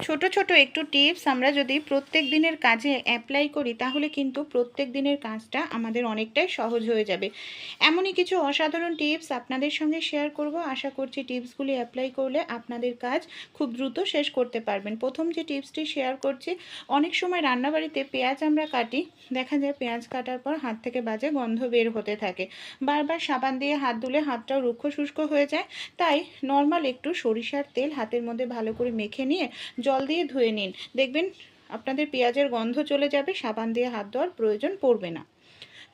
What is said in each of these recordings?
ছোট ছোট একটু টিপস আমরা যদি প্রত্যেক দিনের কাজে অ্যাপ্লাই করি, তাহলে কিন্তু প্রত্যেক দিনের কাজটা আমাদের অনেকটাই সহজ হয়ে যাবে। এমনই কিছু অসাধারণ টিপস আপনাদের সঙ্গে শেয়ার করব। আশা করছি টিপসগুলি অ্যাপ্লাই করলে আপনাদের কাজ খুব দ্রুত শেষ করতে পারবেন। প্রথম যে টিপসটি শেয়ার করছি, অনেক সময় রান্নাবাড়িতে পেঁয়াজ আমরা কাটি, দেখা যায় পেঁয়াজ কাটার পর হাত থেকে বাজে গন্ধ বের হতে থাকে। বারবার সাবান দিয়ে হাত ধুলে হাতটাও রুক্ষ শুষ্ক হয়ে যায়। তাই নর্মাল একটু সরিষার তেল হাতের মধ্যে ভালো করে মেখে নিয়ে জল দিয়ে ধুয়ে নিন। দেখবেন আপনাদের পেঁয়াজের গন্ধ চলে যাবে, সাবান দিয়ে হাত ধোয়ার প্রয়োজন পড়বে না।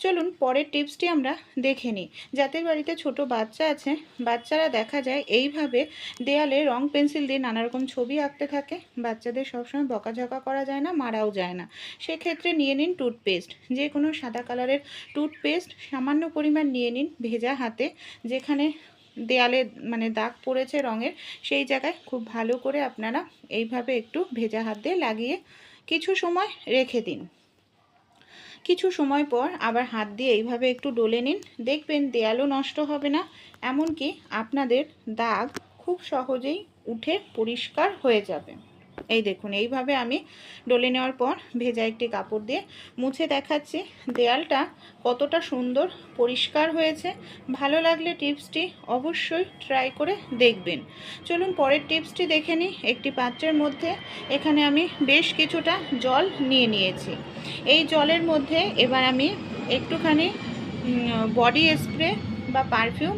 চলুন পরের টিপসটি আমরা দেখে নিই। যাদের বাড়িতে ছোট বাচ্চা আছে, বাচ্চারা দেখা যায় এইভাবে দেয়ালে রং পেন্সিল দিয়ে নানা রকম ছবি আঁকতে থাকে। বাচ্চাদের সবসময় বকাঝকা করা যায় না, মারাও যায় না। সেক্ষেত্রে নিয়ে নিন টুথপেস্ট। যে কোনো সাদা কালারের টুথপেস্ট সামান্য পরিমাণ নিয়ে নিন ভেজা হাতে, যেখানে দেয়ালে মানে দাগ পড়েছে রঙের, সেই জায়গায় খুব ভালো করে আপনারা এইভাবে একটু ভেজা হাত দিয়ে লাগিয়ে কিছু সময় রেখে দিন। কিছু সময় পর আবার হাত দিয়ে এইভাবে একটু ডলে নিন। দেখবেন দেয়ালও নষ্ট হবে না, এমনকি আপনাদের দাগ খুব সহজেই উঠে পরিষ্কার হয়ে যাবে। এই দেখুন, এইভাবে আমি ডলে নেওয়ার পর ভেজা একটি কাপড় দিয়ে মুছে দেখাচ্ছি। দেয়ালটা কতটা সুন্দর, পরিষ্কার হয়েছে। ভালো লাগলে টিপসটি অবশ্যই ট্রাই করে দেখবেন। চলুন পরের টিপসটি দেখে নিই একটি পাত্রের মধ্যে। এখানে আমি বেশ কিছুটা জল নিয়ে নিয়েছি। এই জলের মধ্যে এবার আমি একটুখানি বডি স্প্রে বা পারফিউম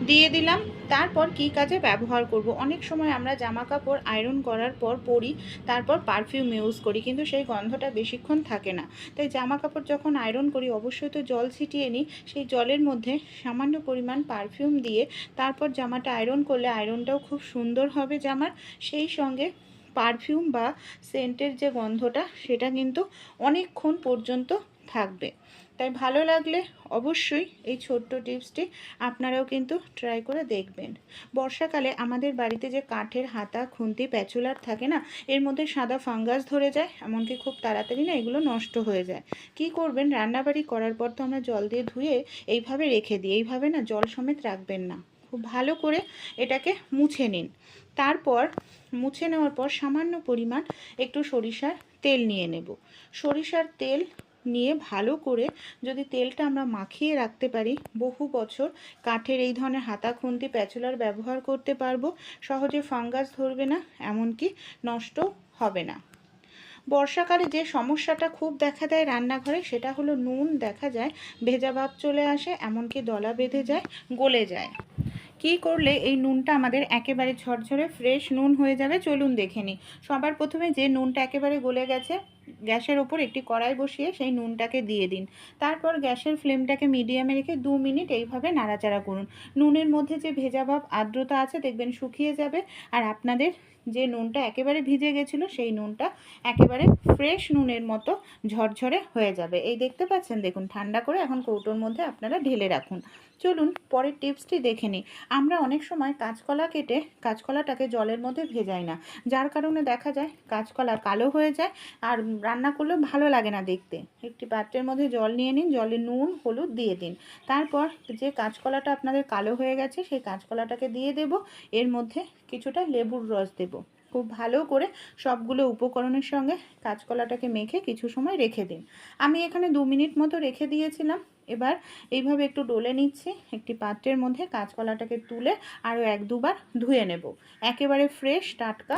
দিয়ে দিলাম। তারপর কি কাজে ব্যবহার করব? অনেক সময় আমরা জামা কাপড় আয়রন করার পর পরি, তারপর পারফিউম ইউজ করি, কিন্তু সেই গন্ধটা বেশিক্ষণ থাকে না। তাই জামা কাপড় যখন আয়রন করি, অবশ্যই তো জল ছিটিয়ে নিই। সেই জলের মধ্যে সামান্য পরিমাণ পারফিউম দিয়ে, তারপর জামাটা আয়রন করলে আয়রনটাও খুব সুন্দর হবে জামার। সেই সঙ্গে পারফিউম বা সেন্টের যে গন্ধটা, সেটা কিন্তু অনেকক্ষণ পর্যন্ত থাকবে। তাই ভালো লাগলে অবশ্যই এই ছোট্ট টিপসটি আপনারাও কিন্তু ট্রাই করে দেখবেন। বর্ষাকালে আমাদের বাড়িতে যে কাঠের হাতা, খুন্তি, প্যাচুলার থাকে না, এর মধ্যে সাদা ফাঙ্গাস ধরে যায়, এমনকি খুব তাড়াতাড়ি না এগুলো নষ্ট হয়ে যায়। কি করবেন? রান্নাবাড়ি করার পর তো আমরা জল দিয়ে ধুয়ে এইভাবে রেখে দিই, এইভাবে না জল সমেত রাখবেন না। খুব ভালো করে এটাকে মুছে নিন। তারপর মুছে নেওয়ার পর সামান্য পরিমাণ একটু সরিষার তেল নিয়ে নেব। সরিষার তেল নিয়ে ভালো করে যদি তেলটা আমরা মাখিয়ে রাখতে পারি, বহু বছর কাঠের এই ধরনের হাতা খুন্তি প্যাচুলার ব্যবহার করতে পারব। সহজে ফাঙ্গাস ধরবে না, এমনকি নষ্ট হবে না। বর্ষাকালে যে সমস্যাটা খুব দেখা দেয় রান্নাঘরে, সেটা হলো নুন দেখা যায়, ভেজা ভাব চলে আসে, এমনকি দলা বেঁধে যায়, গলে যায়। কি করলে এই নুনটা আমাদের একেবারে ঝরঝরে, ফ্রেশ নুন হয়ে যাবে, চলুন দেখে নিই। সবার প্রথমে যে নুনটা একেবারে গলে গেছে গ্যাসের ওপর একটি কড়াই বসিয়ে সেই নুনটাকে দিয়ে দিন। তারপর গ্যাসের ফ্লেমটাকে মিডিয়ামে রেখে দু মিনিট এইভাবে নাড়াচাড়া করুন। নুনের মধ্যে যে ভেজা ভাব, আর্দ্রতা আছে, দেখবেন শুকিয়ে যাবে। আর আপনাদের যে নুনটা একেবারে ভিজে গেছিল, সেই নুনটা একেবারে ফ্রেশ নুনের মতো ঝরঝরে হয়ে যাবে। এই দেখতে পাচ্ছেন? দেখুন, ঠান্ডা করে এখন কৌটোর মধ্যে আপনারা ঢেলে রাখুন। চলুন পরের টিপসটি দেখে নিই। আমরা অনেক সময় কাঁচকলা কেটে কাঁচকলাটাকে জলের মধ্যে ভেজাই না। যার কারণে দেখা যায় কাঁচকলা কালো হয়ে যায় আর রান্না করলেও ভালো লাগে না দেখতে। একটি পাত্রের মধ্যে জল নিয়ে নিন, জলে নুন, হলুদ দিয়ে দিন। তারপর যে কাঁচকলাটা আপনাদের কালো হয়ে গেছে সেই কাঁচকলাটাকে দিয়ে দেব। এর মধ্যে কিছুটা লেবুর রস দেব। খুব ভালো করে সবগুলো উপকরণের সঙ্গে কাঁচকলাটাকে মেখে কিছু সময় রেখে দিন। আমি এখানে দু মিনিট মতো রেখে দিয়েছিলাম। এবার এইভাবে একটু ডলে নিচ্ছি, একটি পাত্রের মধ্যে কাঁচকলাটাকে তুলে আরও এক দুবার ধুয়ে নেব। একেবারে ফ্রেশ টাটকা,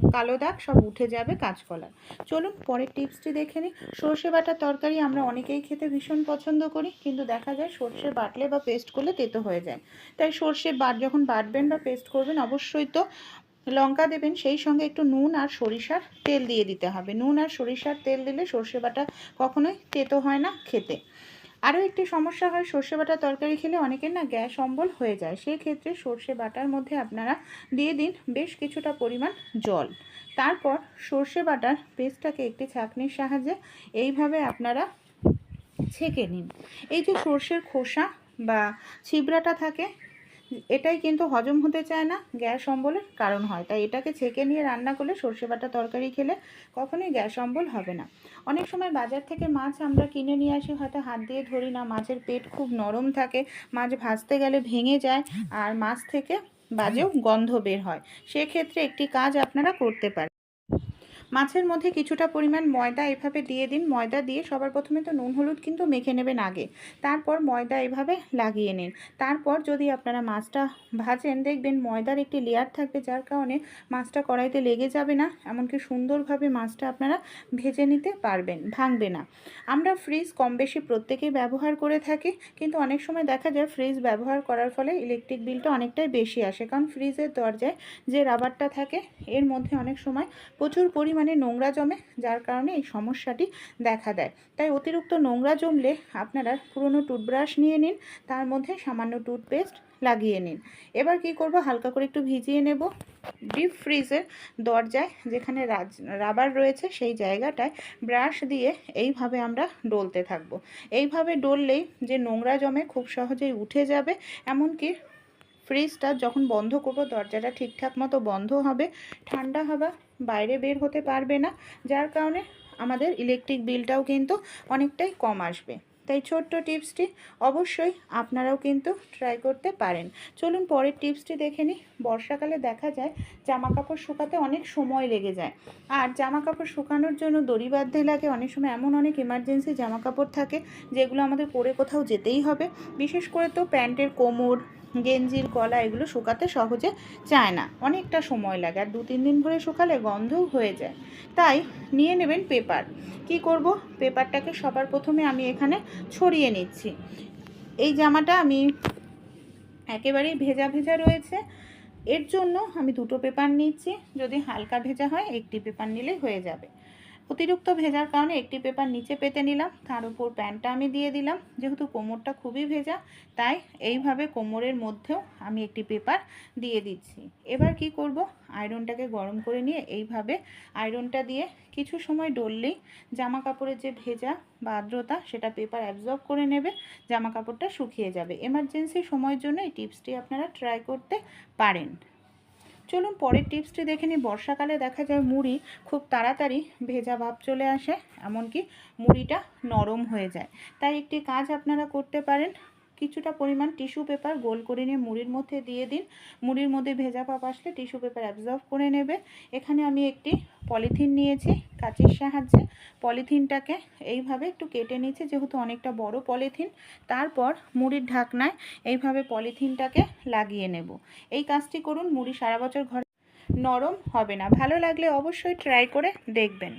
কালো দাগ, সব উঠে যাবে কাঁচকলার চলুন পরের টিপসটি দেখে নিই। সর্ষে বাটার তরকারি আমরা অনেকেই খেতে ভীষণ পছন্দ করি, কিন্তু দেখা যায় সর্ষে বাটলে বা পেস্ট করলে তেতো হয়ে যায়। তাই সর্ষে বাট, যখন বাটবেন বা পেস্ট করবেন, অবশ্যই তো লঙ্কা দেবেন, সেই সঙ্গে একটু নুন আর সরিষার তেল দিয়ে দিতে হবে। নুন আর সরিষার তেল দিলে সর্ষে বাটা কখনোই তেতো হয় না খেতে। আরও একটি সমস্যা হয়, সর্ষে বাটার তরকারি খেলে অনেকের না গ্যাস অম্বল হয়ে যায়। সেই ক্ষেত্রে সর্ষে বাটার মধ্যে আপনারা দিয়ে দিন বেশ কিছুটা পরিমাণ জল। তারপর সর্ষে বাটার পেস্টটাকে একটি ছাঁকনির সাহায্যে এইভাবে আপনারা ছেঁকে নিন। এই যে সর্ষের খোসা বা ছিবড়াটা থাকে এটাই কিন্তু হজম হতে চায় না, গ্যাস অম্বলের কারণ হয়। তাই এটাকে ছেঁকে নিয়ে রান্না করলে সর্ষে বাটা তরকারি খেলে কখনোই গ্যাস অম্বল হবে না। অনেক সময় বাজার থেকে মাছ আমরা কিনে নিয়ে আসি, হয়তো হাত দিয়ে ধরি না, মাছের পেট খুব নরম থাকে, মাছ ভাজতে গেলে ভেঙে যায়, আর মাছ থেকে বাজেও গন্ধ বের হয়। সেক্ষেত্রে একটি কাজ আপনারা করতে পারেন। মাছের মধ্যে কিছুটা পরিমাণ ময়দা এভাবে দিয়ে দিন। ময়দা দিয়ে সবার প্রথমে তো নুন, হলুদ কিন্তু মেখে নেবেন আগে। তারপর ময়দা এভাবে লাগিয়ে নিন। তারপর যদি আপনারা মাছটা ভাজেন, দেখবেন ময়দার একটি লেয়ার থাকবে যার কারণে মাছটা কড়াইতে লেগে যাবে না, এমনকি সুন্দরভাবে মাছটা আপনারা ভেজে নিতে পারবেন, ভাঙবে না। আমরা ফ্রিজ কম বেশি প্রত্যেকেই ব্যবহার করে থাকি, কিন্তু অনেক সময় দেখা যায় ফ্রিজ ব্যবহার করার ফলে ইলেকট্রিক বিলটা অনেকটাই বেশি আসে। কারণ ফ্রিজের দরজায় যে রাবারটা থাকে, এর মধ্যে অনেক সময় প্রচুর পরিমাণে নোংরা জমে, যার কারণে এই সমস্যাটি দেখা দেয়। তাই অতিরিক্ত নোংরা জমলে আপনারা পুরনো টুথব্রাশ নিয়ে নিন, তার মধ্যে সামান্য টুথপেস্ট লাগিয়ে নিন। এবার কি করব, হালকা করে একটু ভিজিয়ে নেব। ডিপ ফ্রিজের দরজায় যেখানে রাবার রয়েছে, সেই জায়গাটায় ব্রাশ দিয়ে এইভাবে আমরা ডলতে থাকব। এইভাবে ডললেই যে নোংরা জমে খুব সহজেই উঠে যাবে, এমনকি ফ্রিজটা যখন বন্ধ করব, দরজাটা ঠিকঠাক মতো বন্ধ হবে, ঠান্ডা হাওয়া বাইরে বের হতে পারবে না, যার কারণে আমাদের ইলেকট্রিক বিলটাও কিন্তু অনেকটাই কম আসবে। তাই ছোট্ট টিপসটি অবশ্যই আপনারাও কিন্তু ট্রাই করতে পারেন। চলুন পরের টিপসটি দেখে নিই। বর্ষাকালে দেখা যায় জামা কাপড় শুকাতে অনেক সময় লেগে যায়। আর জামা কাপড় শুকানোর জন্য দড়ি বাঁধতে লাগে, অনেক সময় এমন অনেক ইমার্জেন্সি জামা কাপড় থাকে, যেগুলো আমাদের পরে কোথাও যেতেই হবে। বিশেষ করে তো প্যান্টের কোমর গেঞ্জির গলা এগুলো শুকাতে সহজে চায় না। অনেকটা সময় লাগে আর দু তিন দিন ধরে শুকালে গন্ধও হয়ে যায়। তাই নিয়ে নেবেন পেপার। কি করব? পেপারটাকে সবার প্রথমে আমি এখানে ছড়িয়ে নিচ্ছি। এই জামাটা আমি একেবারেই ভেজা ভেজা রয়েছে। এর জন্য আমি দুটো পেপার নিচ্ছি। যদি হালকা ভেজা হয়, একটি পেপার নিলেই হয়ে যাবে। অতিরিক্ত ভেজার কারণে একটি পেপার নিচে পেতে নিলাম। তার উপর প্যান্টটা আমি দিয়ে দিলাম। যেহেতু কোমরটা খুবই ভেজা, তাই এইভাবে কোমরের মধ্যেও আমি একটি পেপার দিয়ে দিচ্ছি। এবার কি করব? আয়রনটাকে গরম করে নিয়ে এইভাবে আয়রনটা দিয়ে কিছু সময় ডললেই জামা কাপড়ের যে ভেজা বা আর্দ্রতা, সেটা পেপার অ্যাবজর্ব করে নেবে জামা কাপড়টা শুকিয়ে যাবে। এমার্জেন্সি সময়ের জন্য এই টিপসটি আপনারা ট্রাই করতে পারেন। চলুন পরের টিপসটি দেখে নিই। বর্ষাকালে দেখা যায় মুড়ি খুব তাড়াতাড়ি ভেজা ভাব চলে আসে, এমনকি মুড়িটা নরম হয়ে যায়। তাই একটি কাজ আপনারা করতে পারেন কিছুটা পরিমাণ টিস্যু পেপার গোল করে নিয়ে মুড়ির মধ্যে দিয়ে দিন। মুড়ির মধ্যে ভেজা ভাব আসলে টিস্যু পেপার অ্যাবজর্ব করে নেবে। এখানে আমি একটি পলিথিন নিয়েছি কাঁচির সাহায্যে। পলিথিনটাকে এইভাবে একটু কেটে নিচ্ছি যেহেতু অনেকটা বড় পলিথিন। তারপর মুড়ির ঢাকনায় এইভাবে পলিথিনটাকে লাগিয়ে নেব। এই কাজটি করুন, মুড়ি সারা বছর ঘরে নরম হবে না। ভালো লাগলে অবশ্যই ট্রাই করে দেখবেন।